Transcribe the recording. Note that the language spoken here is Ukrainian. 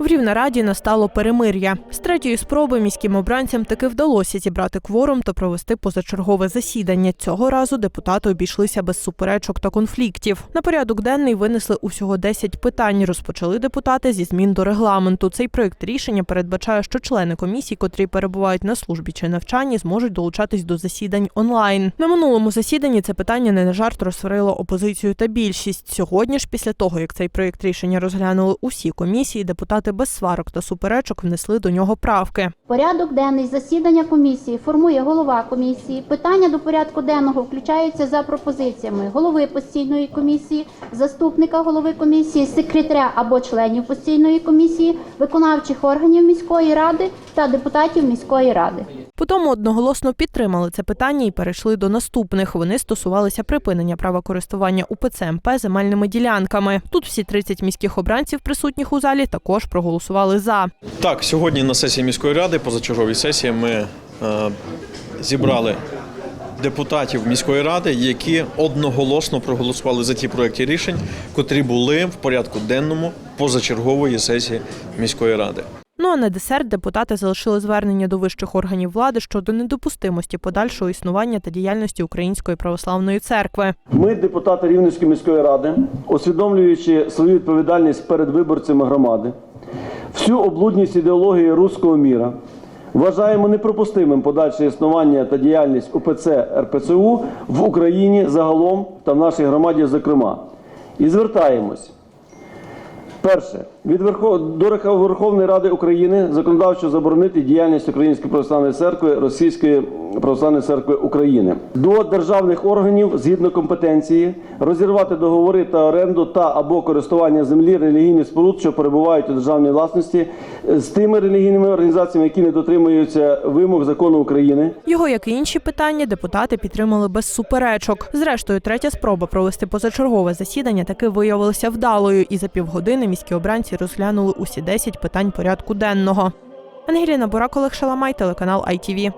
В Рівнераді настало перемир'я. З третьої спроби міським обранцям таки вдалося зібрати кворум та провести позачергове засідання. Цього разу депутати обійшлися без суперечок та конфліктів. На порядок денний винесли усього 10 питань. Розпочали депутати зі змін до регламенту. Цей проект рішення передбачає, що члени комісій, котрі перебувають на службі чи навчанні, зможуть долучатись до засідань онлайн. На минулому засіданні це питання не на жарт розсварило опозицію та більшість. Сьогодні ж, після того як цей проект рішення розглянули усі комісії, депутати без сварок та суперечок внесли до нього правки. Порядок денний засідання комісії формує голова комісії. Питання до порядку денного включаються за пропозиціями голови постійної комісії, заступника голови комісії, секретаря або членів постійної комісії, виконавчих органів міської ради та депутатів міської ради. Потім одноголосно підтримали це питання і перейшли до наступних. Вони стосувалися припинення права користування УПЦ МП земельними ділянками. Тут всі 30 міських обранців, присутніх у залі, також проголосували за. Так, сьогодні на сесії міської ради, позачерговій сесії, ми е, зібрали депутатів міської ради, які одноголосно проголосували за ті проекти рішень, котрі були в порядку денному позачергової сесії міської ради. А на десерт депутати залишили звернення до вищих органів влади щодо недопустимості подальшого існування та діяльності Української православної церкви. Ми, депутати Рівненської міської ради, усвідомлюючи свою відповідальність перед виборцями громади, всю облудність ідеології руського міра, вважаємо неприпустимим подальше існування та діяльність УПЦ РПЦУ в Україні загалом та в нашій громаді, зокрема. І звертаємось. Перше, від Верхов... до Верховної Ради України законодавчо заборонити діяльність Української православної церкви Російської православної церкви України до державних органів згідно компетенції розірвати договори та оренду та або користування землі релігійних споруд, що перебувають у державній власності, з тими релігійними організаціями, які не дотримуються вимог закону України. Його, як і інші питання, депутати підтримали без суперечок. Зрештою, третя спроба провести позачергове засідання таки виявилася вдалою, і за півгодини міські обранці розглянули усі 10 питань порядку денного. Ангеліна Бурак, Олег Шаламай, телеканал ITV.